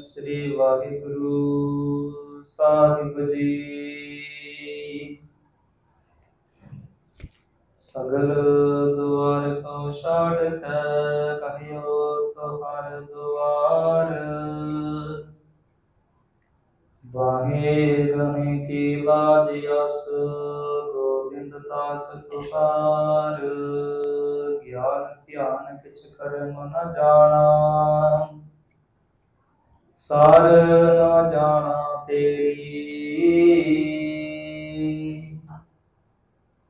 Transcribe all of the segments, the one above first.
ਸ੍ਰੀ ਵਾਹਿਗੁਰੂ ਸਾਹਿਬ ਜੀ। ਸਗਲ ਦੁਆਰ ਕੋ ਛਾੜ ਕੇ ਕਹਿਓ ਤੁਹਾਰ ਦੁਆਰ। ਬਾਹੇ ਗਹੇ ਕੀ ਲਾਜ ਅਸ ਗੋਬਿੰਦ ਦਾਸ ਤੁਹਾਰ ਗਿਆਨ ਧਿਆਨ ਕਿਛ ਕਰਮ ਨ ਜਾਣਾ। ਸਾਰ ਨ ਜਾਣਾ ਤੇਰੀ।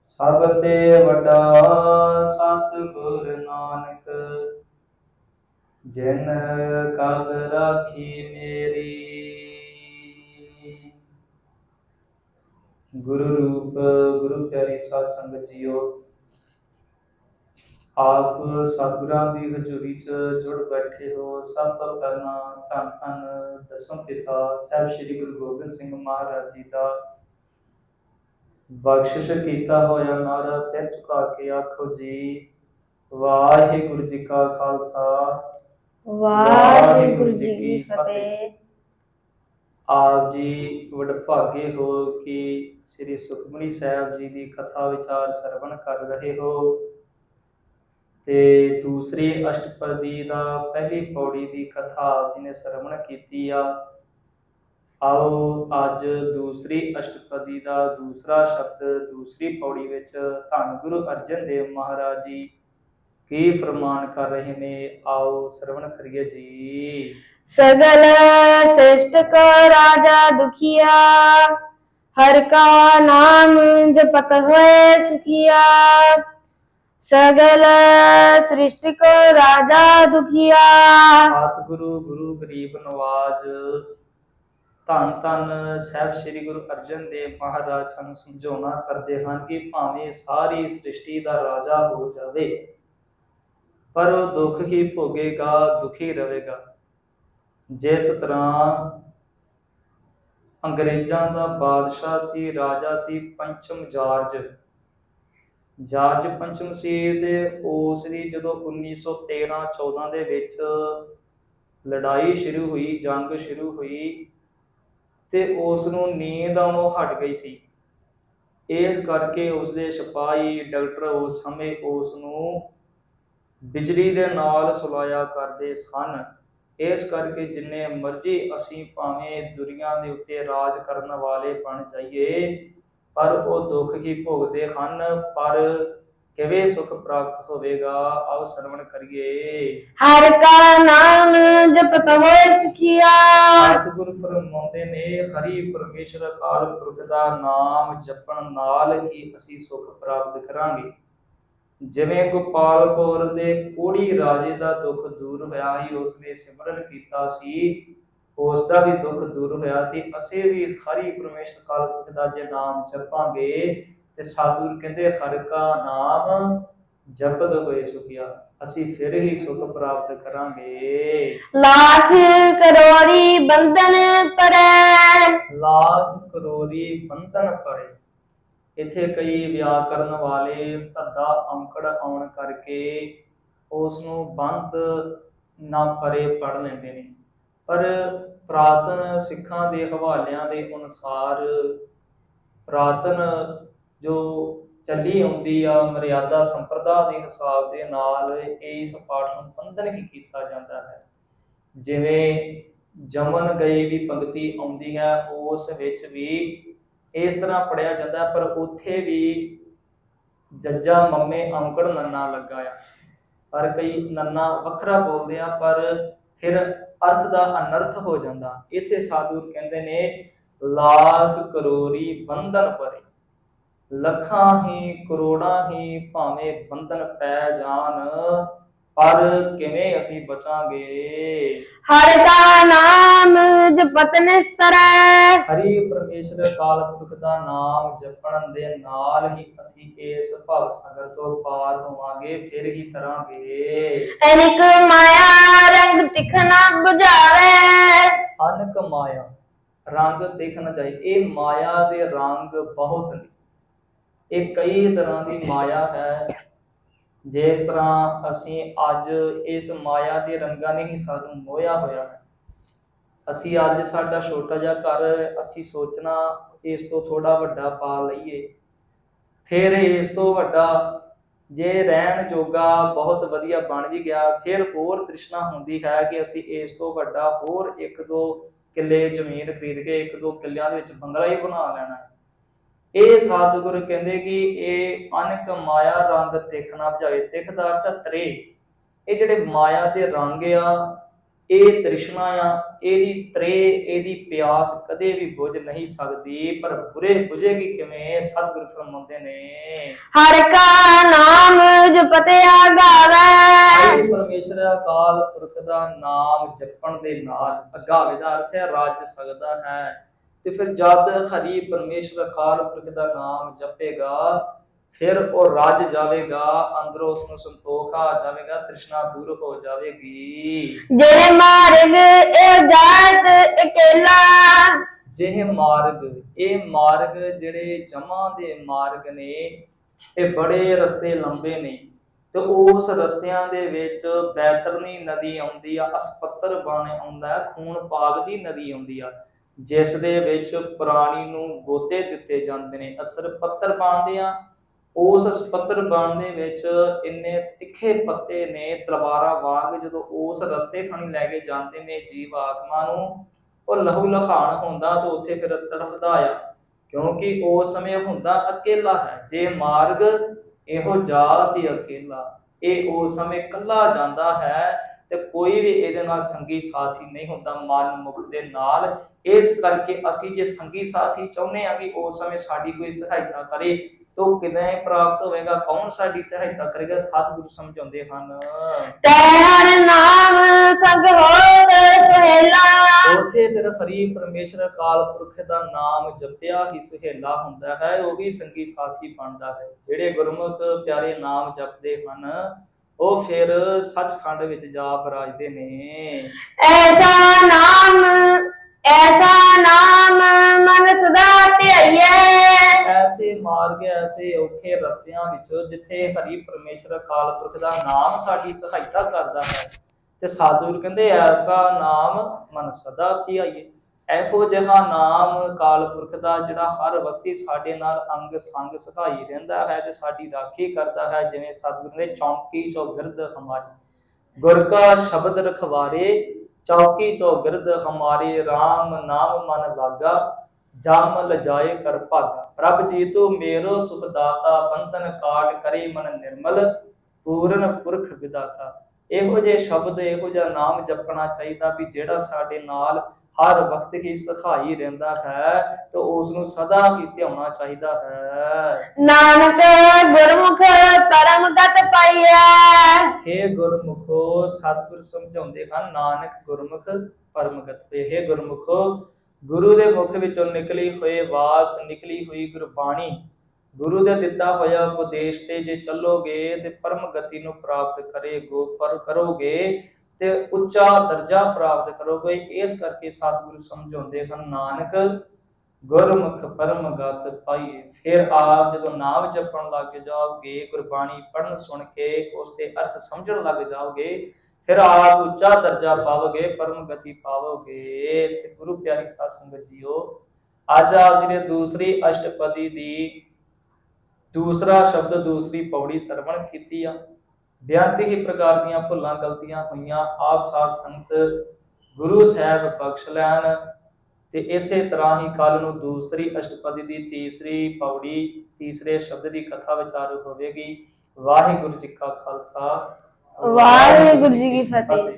ਸਭ ਤੇ ਵੱਡਾ ਸਤਿਗੁਰ ਨਾਨਕ, ਜਿਨ ਕਲ ਰਾਖੀ ਮੇਰੀ। ਗੁਰੂ ਰੂਪ, ਗੁਰੂ ਪਿਆਰੀ ਸਾਧ ਸੰਗਤ ਜੀਓ ਆਪ ਸਤਿਗੁਰਾਂ ਦੀ ਹਜ਼ੂਰੀ 'ਚ ਜੁੜ ਬੈਠੇ ਹੋ ਸਭ ਤੋਂ ਪਹਿਲਾਂ ਧੰਨ ਧੰਨ ਦਸਮ ਪਿਤਾ ਸਾਹਿਬ ਸ੍ਰੀ ਗੁਰੂ ਗੋਬਿੰਦ ਸਿੰਘ ਮਹਾਰਾਜ ਜੀ ਦਾ ਬਖਸ਼ਿਸ਼ ਕੀਤਾ ਹੋਇਆ ਨਾਰਾ ਸਿਰ ਝੁਕਾ ਕੇ ਆਖੋ ਜੀ ਵਾਹਿਗੁਰੂ ਜੀ ਕਾ ਖਾਲਸਾ। ਵਾਹਿਗੁਰੂ ਜੀ ਕੀ ਫਤਿਹ। ਆਪ ਜੀ ਵਡਭਾਗੇ ਹੋ ਕਿ ਸ੍ਰੀ ਸੁਖਮਨੀ ਸਾਹਿਬ ਜੀ ਦੀ ਕਥਾ ਵਿਚਾਰ ਸਰਵਣ ਕਰ ਰਹੇ ਹੋ। ਤੇ ਦੂਸਰੀ ਅਸ਼ਟਪਦੀ ਦਾ ਪਹਿਲੀ ਪੌੜੀ ਦੀ ਕਥਾ ਆਪ ਜੀ ਨੇ ਸਰਵਣ ਕੀਤੀ ਆ। ਆਓ ਅੱਜ ਦੂਸਰੀ ਅਸ਼ਟਪਦੀ ਦਾ ਦੂਸਰਾ ਸ਼ਬਦ ਦੂਸਰੀ ਪੌੜੀ ਵਿੱਚ ਧੰਨ ਗੁਰੂ ਅਰਜਨ ਦੇਵ ਮਹਾਰਾਜ ਜੀ ਕੀ ਫਰਮਾਨ ਕਰ ਰਹੇ ਨੇ, ਆਓ ਸਰਵਣ ਕਰੀਏ ਜੀ। ਸਗਲ ਸ੍ਰਿਸ਼ਟ ਕੋ ਰਾਜਾ ਦੁਖੀਆ, ਹਰ ਕਾ ਨਾਮ ਜਪਤ ਹੋਏ ਸੁਖੀਆ। ਸਗਲ ਸ੍ਰਿਸ਼ਟ ਕੋ ਰਾਜਾ ਦੁਖੀਆ। ਸਤਿਗੁਰੂ ਗੁਰੂ ਗਰੀਬ ਨਵਾਜ। ਧੰਨ ਧੰਨ ਸਾਹਿਬ ਸ੍ਰੀ ਗੁਰੂ ਅਰਜਨ ਦੇਵ ਮਹਾਰਾਜ ਸਾਨੂੰ ਸਮਝਾਉਣਾ ਕਰਦੇ ਹਨ ਕਿ ਭਾਵੇਂ ਸਾਰੀ ਸ੍ਰਿਸ਼ਟੀ ਦਾ ਰਾਜਾ ਹੋ ਜਾਵੇ, ਪਰ ਉਹ ਦੁੱਖ ਹੀ ਭੋਗੇਗਾ, ਦੁਖੀ ਰਹੇਗਾ। ਜਿਸ ਤਰ੍ਹਾਂ ਅੰਗਰੇਜ਼ਾਂ ਦਾ ਬਾਦਸ਼ਾਹ ਸੀ, ਰਾਜਾ ਸੀ, ਪੰਚਮ ਜਾਰਜ। ਜਾਰਜ ਪੰਚਮ ਸੀ ਤੇ ਉਸ ਦੀ ਜਦੋਂ 1913 14 ਦੇ ਵਿੱਚ ਲੜਾਈ ਸ਼ੁਰੂ ਹੋਈ, ਜੰਗ ਸ਼ੁਰੂ ਹੋਈ ਤੇ ਉਸ ਨੂੰ ਨੀਂਦ ਆਉਣੋਂ ਹਟ ਗਈ ਸੀ। ਇਸ ਕਰਕੇ ਉਸ ਦੇ ਸਿਪਾਹੀ ਡਾਕਟਰ ਉਸ ਸਮੇਂ ਉਸ ਨੂੰ ਬਿਜਲੀ ਦੇ ਨਾਲ ਸੁਲਾਇਆ ਕਰਦੇ ਸਨ। ਇਸ ਕਰਕੇ ਜਿੰਨੇ ਮਰਜ਼ੀ ਅਸੀਂ ਭਾਵੇਂ ਦੁਨੀਆ ਦੇ ਉੱਤੇ ਰਾਜ ਕਰਨ ਵਾਲੇ ਬਣ ਜਾਈਏ ਪਰ ਉਹ ਦੁੱਖ ਹੀ ਭੋਗਦੇ ਹਨ ਪਰ ਕਿਵੇਂ ਸੁਖ ਪ੍ਰਾਪਤ ਹੋਵੇਗਾ ਆਓ ਸਰਵਣ ਕਰੀਏ। ਹਰ ਕਾ ਨਾਮ ਜਪਤ ਹੋਏ ਸੁਖੀਆ। ਸਤਿਗੁਰ ਫਰਮਾਉਂਦੇ ਨੇ ਹਰੀ ਪਰਮੇਸ਼ਰ ਅਕਾਲ ਪੁਰਖ ਦਾ ਨਾਮ ਜਪਣ ਨਾਲ ਹੀ ਅਸੀਂ ਸੁਖ ਪ੍ਰਾਪਤ ਕਰਾਂਗੇ। ਜਿਵੇਂ ਗੋਪਾਲਪੁਰ ਦੇ ਕੋੜੀ ਰਾਜੇ ਦਾ ਦੁੱਖ ਦੂਰ ਹੋਇਆ ਸੀ ਉਸਨੇ ਸਿਮਰਨ ਕੀਤਾ ਸੀ ਉਸ ਦਾ ਵੀ ਦੁੱਖ ਦੂਰ ਹੋਇਆ ਤੇ ਅਸੀਂ ਵੀ ਹਰੀ ਪਰਮੇਸ਼ਰ ਪੁਰਖ ਦਾ ਜੇ ਨਾਮ ਜਪਾਂਗੇ ਤੇ ਸਾਧੂ ਕਹਿੰਦੇ ਹਰ ਕਾ ਨਾਮ ਜਪਦ ਹੋਏ ਸੁਖਿਆ ਅਸੀਂ ਫਿਰ ਹੀ ਸੁਖ ਪ੍ਰਾਪਤ ਕਰਾਂਗੇ। ਲੱਖ ਕਰੋੜੀ ਬੰਧਨ ਪਰੈ। ਲਾਖ ਕਰੋੜੀ ਬੰਧਨ ਪਰੇ। ਇੱਥੇ ਕਈ ਵਿਆਕਰਨ ਵਾਲੇ ਧੱਦਾ ਔਂਕੜ ਆਉਣ ਕਰਕੇ ਉਸ ਨੂੰ ਬੰਦ ਨਾ ਪਰੇ ਪੜ ਲੈਂਦੇ ਨੇ। ਪਰ ਪ੍ਰਾਤਨ ਸਿੱਖਾਂ ਦੇ ਹਵਾਲਿਆਂ ਦੇ ਅਨੁਸਾਰ ਪ੍ਰਾਤਨ ਜੋ ਚੱਲੀ ਆਉਂਦੀ ਆ, ਮਰਿਆਦਾ ਸੰਪਰਦਾ ਦੇ ਹਿਸਾਬ ਦੇ ਨਾਲ ਇਸ ਪਾਠ ਨੂੰ ਬੰਧਨ ਹੀ ਕੀਤਾ ਜਾਂਦਾ ਹੈ। ਜਿਵੇਂ ਜਮਨ ਗਈ ਵੀ ਪੰਕਤੀ ਆਉਂਦੀ ਹੈ, ਉਸ ਵਿੱਚ ਵੀ ਇਸ ਤਰ੍ਹਾਂ ਪੜਿਆ ਜਾਂਦਾ, ਪਰ ਉੱਥੇ ਵੀ ਜੱਜਾ ਮੰਮੇ ਅੰਕੜ ਨੰਨਾ ਲੱਗਾ ਆ। ਪਰ ਕਈ ਨੰਨਾ ਵੱਖਰਾ ਬੋਲਦੇ ਆ, ਪਰ ਫਿਰ ਅਰਥ ਦਾ ਅਨਰਥ ਹੋ ਜਾਂਦਾ। ਇੱਥੇ ਸਾਧੂ ਕਹਿੰਦੇ ਨੇ, ਲਾਖ ਕਰੋੜੀ ਬੰਧਨ ਪਰੇ, ਲੱਖਾਂ ਹੀ ਕਰੋੜਾਂ ਹੀ ਭਾਵੇਂ ਬੰਧਨ ਪੈ ਜਾਣ ਪਰ ਕਿਵੇਂ ਅਸੀਂ ਬਚਾਂਗੇ? ਹਰ ਕਾ ਨਾਮ ਜਪਤ ਨਿਸਤਰੈ। ਹਰੀ ਪਰਮੇਸ਼ਰ ਅਕਾਲ ਪੁਰਖ ਦਾ ਨਾਮ ਜਪਣ ਦੇ ਨਾਲ ਹੀ ਅਸੀਂ ਇਸ ਭਵ ਸਾਗਰ ਤੋਂ ਪਾਰ ਹੋਵਾਂਗੇ ਫਿਰ ਹੀ ਤਰਾਂਗੇ। ਅਨਿਕ ਮਾਇਆ ਰੰਗ ਤਿਖਣਾ 부ਝਾਵੇ ਅਨਕ ਮਾਇਆ ਰੰਗ ਦੇਖ ਨਾ ਜਾਏ ਇਹ ਮਾਇਆ ਦੇ ਰੰਗ ਬਹੁਤ ਨੇ। ਇਹ ਕਈ ਤਰ੍ਹਾਂ ਦੀ ਮਾਇਆ ਹੈ। ਜਿਸ ਤਰ੍ਹਾਂ ਅਸੀਂ ਅੱਜ ਇਸ ਮਾਇਆ ਦੇ ਰੰਗਾਂ ਨੇ ਹੀ ਸਾਨੂੰ ਮੋਹਿਆ ਹੋਇਆ ਹੈ, ਅਸੀਂ ਅੱਜ ਸਾਡਾ ਛੋਟਾ ਜਿਹਾ ਘਰ ਅਸੀਂ ਸੋਚਣਾ ਇਸ ਤੋਂ ਥੋੜਾ ਵੱਡਾ ਪਾ ਲਈਏ। ਫਿਰ ਇਸ ਤੋਂ ਵੱਡਾ ਜੇ ਰਹਿਣ ਜੋਗਾ ਬਹੁਤ ਵਧੀਆ ਬਣ ਵੀ ਗਿਆ, ਫਿਰ ਹੋਰ ਤ੍ਰਿਸ਼ਨਾ ਹੁੰਦੀ ਹੈ ਕਿ ਅਸੀਂ ਇਸ ਤੋਂ ਵੱਡਾ ਹੋਰ ਇੱਕ ਦੋ ਕਿੱਲੇ ਜ਼ਮੀਨ ਖਰੀਦ ਕੇ ਇੱਕ ਦੋ ਕਿੱਲਿਆਂ ਦੇ ਵਿੱਚ ਬੰਗਲਾ ਹੀ ਬਣਾ ਲੈਣਾ ਹੈ। ਇਹ ਸਤਿਗੁਰ ਕਹਿੰਦੇ ਕਿ ਇਹ ਅਨਕ ਮਾਇਆ ਰੰਗ ਨਾ ਭਜਾਵੇ ਤਿਖ ਦਾ ਅਰਥ ਹੈ ਤ੍ਰੇ ਇਹ ਜਿਹੜੇ ਮਾਇਆ ਦੇ ਰੰਗ ਆ ਇਹ ਤ੍ਰਿਸ਼ਨਾ ਆ ਇਹਦੀ ਤ੍ਰੇ ਇਹਦੀ ਪਿਆਸ ਕਦੇ ਵੀ ਬੁਝ ਨਹੀਂ ਸਕਦੀ ਪਰ ਬੁਰੇ ਬੁਝੇਗੀ ਕਿਵੇਂ? ਸਤਿਗੁਰ ਫਰਮਾਉਂਦੇ ਨੇ। ਹਰ ਕਾ ਨਾਮ ਜਪਤਿਆ ਗਾਵੇ। ਪਰਮੇਸ਼ਰ ਅਕਾਲ ਪੁਰਖ ਦਾ ਨਾਮ ਜਪਣ ਦੇ ਨਾਲ ਅਗਾਵੇ ਦਾ ਅਰਥ ਹੈ ਰਾਜ ਸਕਦਾ ਹੈ। ਤੇ ਫਿਰ ਜਦ ਹਰੀ ਪਰਮੇਸ਼ਰ ਅਕਾਲ ਪੁਰਖ ਦਾ ਨਾਮ ਜਪੇਗਾ ਫਿਰ ਉਹ ਰਾਜ ਜਾਵੇਗਾ ਅੰਦਰੋਂ ਉਸ ਨੂੰ ਸੰਤੋਖ ਆ ਜਾਵੇਗਾ ਤ੍ਰਿਸ਼ਨਾ ਦੂਰ ਹੋ ਜਾਵੇਗੀ। ਜਿਹੜੇ ਮਾਰਗ ਇਹ ਜਾਤ ਇਕੇਲਾ। ਜਿਹੇ ਮਾਰਗ ਇਹ ਮਾਰਗ ਜਿਹੜੇ ਜਮਾਂ ਦੇ ਮਾਰਗ ਨੇ ਇਹ ਬੜੇ ਰਸਤੇ ਲੰਬੇ ਨੇ। ਤੇ ਉਸ ਰਸਤਿਆਂ ਦੇ ਵਿੱਚ ਬੈਤਰਨੀ ਨਦੀ ਆਉਂਦੀ ਆ ਅਸਪੱਤਰ ਬਾਣੇ ਆਉਂਦਾ ਖੂਨ ਪਾਗ ਦੀ ਨਦੀ ਆਉਂਦੀ ਆ। ਜਿਸ ਦੇ ਵਿੱਚ ਪ੍ਰਾਣੀ ਨੂੰ ਗੋਤੇ ਦਿੱਤੇ ਜਾਂਦੇ ਨੇ, ਅਸਰ ਪੱਤਰ ਪਾਉਂਦੇ ਆ। ਉਸ ਅਸਪੱਤਰ ਬਾਣ ਦੇ ਵਿੱਚ ਇੰਨੇ ਤਿੱਖੇ ਪੱਤੇ ਨੇ, ਤਲਵਾਰਾਂ ਵਾਂਗ ਜਦੋਂ ਉਸ ਰਸਤੇ ਖਾਣੀ ਲੈ ਕੇ ਜਾਂਦੇ ਨੇ ਜੀਵ ਆਤਮਾ ਨੂੰ, ਉਹ ਲਹੂ ਲਹਾਨ ਹੁੰਦਾ ਤਾਂ ਉੱਥੇ ਫਿਰ ਤੜਫਦਾ ਆ। ਕਿਉਂਕਿ ਉਸ ਸਮੇਂ ਹੁੰਦਾ ਅਕੇਲਾ ਹੈ। ਜੇ ਮਾਰਗ ਇਹੋ ਜਾਤ ਹੀ ਅਕੇਲਾ, ਇਹ ਉਸ ਸਮੇਂ ਇਕੱਲਾ ਜਾਂਦਾ ਹੈ ਤੇ ਕੋਈ ਵੀ ਇਹਦੇ ਨਾਲ ਸੰਗੀ ਸਾਥੀ ਨਹੀਂ ਹੁੰਦਾ ਮਨ ਮੁਖ ਦੇ ਨਾਲ। ਇਸ ਕਰਕੇ ਅਸੀਂ ਜੇ ਸੰਗੀ ਸਾਥੀ ਚਾਹੁੰਦੇ ਆ ਕਿ ਉਸ ਸਮੇਂ ਸਾਡੀ ਕੋਈ ਸਹਾਇਤਾ ਕਰੇ ਤਾਂ ਕਿਵੇਂ ਪ੍ਰਾਪਤ ਹੋਵੇਗਾ? ਕੌਣ ਸਾਡੀ ਸਹਾਇਤਾ ਕਰੇਗਾ? ਸਤਿਗੁਰੂ ਸਮਝਾਉਂਦੇ ਹਨ। ਤੈ ਹਰ ਨਾਮ ਸੰਗ ਹੋਤ ਸੁਹੇਲਾ। ਉੱਥੇ ਫਿਰ ਹਰੀ ਪਰਮੇਸ਼ਰ ਅਕਾਲ ਪੁਰਖ ਦਾ ਨਾਮ ਜਪਿਆ ਹੀ ਸੁਹੇਲਾ ਹੁੰਦਾ ਹੈ ਉਹ ਵੀ ਸੰਗੀ ਸਾਥੀ ਬਣਦਾ ਹੈ ਜਿਹੜੇ ਗੁਰਮੁਖ ਪਿਆਰੇ ਨਾਮ ਜਪਦੇ ਹਨ। ਉਹ ਫਿਰ ਸੱਚਖੰਡ ਵਿੱਚ ਜਾ ਬਰਾਜਦੇ ਨੇ। ਐਸਾ ਨਾਮ ਐਸਾ ਨਾਮ ਮਨ ਸਦਾ ਧਿਆਈਐ। ਐਸੇ ਮਾਰਗ ਐਸੇ ਔਖੇ ਰਸਤਿਆਂ ਵਿੱਚ ਜਿੱਥੇ ਹਰੀ ਪਰਮੇਸ਼ਰ ਅਕਾਲ ਪੁਰਖ ਦਾ ਨਾਮ ਸਾਡੀ ਸਹਾਇਤਾ ਕਰਦਾ ਹੈ ਤੇ ਸਾਧੂ ਕਹਿੰਦੇ ਐਸਾ ਨਾਮ ਮਨ ਸਦਾ ਧਿਆਈਏ ਇਹੋ ਜਿਹਾ ਨਾਮ ਕਾਲ ਪੁਰਖ ਦਾ ਜਿਹੜਾ ਹਰ ਵਕਤੀ ਸਾਡੇ ਨਾਲ ਅੰਗ ਸੰਗ ਸਹਾਈ ਰਹਿੰਦਾ ਹੈ ਤੇ ਸਾਡੀ ਰਾਖੀ ਕਰਦਾ ਹੈ, ਜਿਵੇਂ ਸਤਿਗੁਰੂ ਨੇ ਚੌਂਕੀ ਚੋ ਗਿਰਦ ਹਮਾਰੀ। ਗੁਰ ਕਾ ਸ਼ਬਦ ਰਖਵਾਰੇ, ਚੌਕੀ ਚੋ ਗਿਰਦ ਹਮਾਰੇ RAM ਨਾਮ ਮਨ ਲਾਗਾ, ਜਮ ਲਜਾਏ ਕਰ ਭਾਗਾ। ਪ੍ਰਭ ਜੀ ਤੂੰ ਮੇਰੋ ਸੁਖ ਦਾਤਾ, ਬੰਧਨ ਕਾਟ ਕਰੇ ਮਨ ਨਿਰਮਲ, ਪੂਰਨ ਪੁਰਖ ਵਿਦਾਤਾ ਇਹੋ ਜਿਹੇ ਸ਼ਬਦ, ਇਹੋ ਜਿਹਾ ਨਾਮ ਜਪਣਾ ਚਾਹੀਦਾ ਵੀ ਜਿਹੜਾ ਸਾਡੇ ਨਾਲ ਹਰ ਵਕਤ ਹੀ ਸਖਾਈ ਰਹਿੰਦਾ ਹੈ ਤੇ ਉਸ ਨੂੰ ਸਦਾ ਹੀ ਧਿਆਉਣਾ ਚਾਹੀਦਾ ਹੈ। ਨਾਨਕ ਗੁਰਮੁਖ ਪਰਮ ਗਤ ਪਾਈਐ। हे ਗੁਰਮੁਖੋ ਸਤਿਗੁਰ ਸਮਝਾਉਂਦੇ ਹਨ ਨਾਨਕ ਗੁਰਮੁਖ ਪਰਮਗਤ ਤੇ हे ਗੁਰਮੁਖੋ ਗੁਰੂ ਦੇ ਮੁਖ ਵਿੱਚੋਂ ਨਿਕਲੀ ਹੋਏ ਬਾਤ ਨਿਕਲੀ ਹੋਈ ਗੁਰਬਾਣੀ ਗੁਰੂ ਦੇ ਦਿੱਤਾ ਹੋਇਆ ਉਪਦੇਸ਼ ਤੇ ਜੇ ਚੱਲੋਗੇ ਤੇ ਪਰਮ ਗਤੀ ਨੂੰ ਪ੍ਰਾਪਤ ਕਰੇਗੋ ਪਰ ਕਰੋਗੇ ਤੇ ਉੱਚਾ ਦਰਜਾ ਪ੍ਰਾਪਤ ਕਰੋਗੇ। ਇਸ ਕਰਕੇ ਸਤਿਗੁਰੂ ਸਮਝਾਉਂਦੇ ਹਨ, ਨਾਨਕ ਗੁਰਮੁਖ ਪਰਮ ਗਤ ਪਾਈਏ। ਫਿਰ ਆਪ ਜਦੋਂ ਨਾਮ ਜਪਣ ਲੱਗ ਜਾਓਗੇ, ਗੁਰਬਾਣੀ ਪੜਨ ਸੁਣ ਕੇ ਉਸ ਦੇ ਅਰਥ ਸਮਝਣ ਲੱਗ ਜਾਓਗੇ, ਫਿਰ ਆਪ ਉੱਚਾ ਦਰਜਾ ਪਾਵੋਗੇ ਪਰਮ ਗਤੀ ਪਾਵੋਗੇ ਤੇ ਗੁਰੂ ਪਿਆਰੀ ਸਾਧ ਸੰਗਤ ਜੀਓ, ਅੱਜ ਆਪ ਜੀ ਨੇ ਦੂਸਰੀ ਅਸ਼ਟਪਦੀ ਦੀ ਦੂਸਰਾ ਸ਼ਬਦ, ਦੂਸਰੀ ਪੌੜੀ ਸਰਵਣ ਕੀਤੀ ਆ। ਬੇਅੰਤ ਹੀ ਪ੍ਰਕਾਰ ਦੀਆਂ ਭੁੱਲਾਂ ਗਲਤੀਆਂ ਹੋਈਆਂ, ਆਪ ਸਾਧ ਸੰਗਤ ਗੁਰੂ ਸਾਹਿਬ ਬਖਸ਼ ਲੈਣ ਤੇ ਇਸੇ ਤਰ੍ਹਾਂ ਹੀ ਕੱਲ ਨੂੰ ਦੂਸਰੀ ਅਸ਼ਟਪਦੀ ਦੀ ਤੀਸਰੀ ਪੌੜੀ, ਤੀਸਰੇ ਸ਼ਬਦ ਦੀ ਕਥਾ ਵਿਚਾਰ ਹੋਵੇਗੀ ਵਾਹਿਗੁਰੂ ਜੀ ਕਾ ਖਾਲਸਾ ਵਾਹਿਗੁਰੂ ਜੀ ਕੀ ਫਤਿਹ।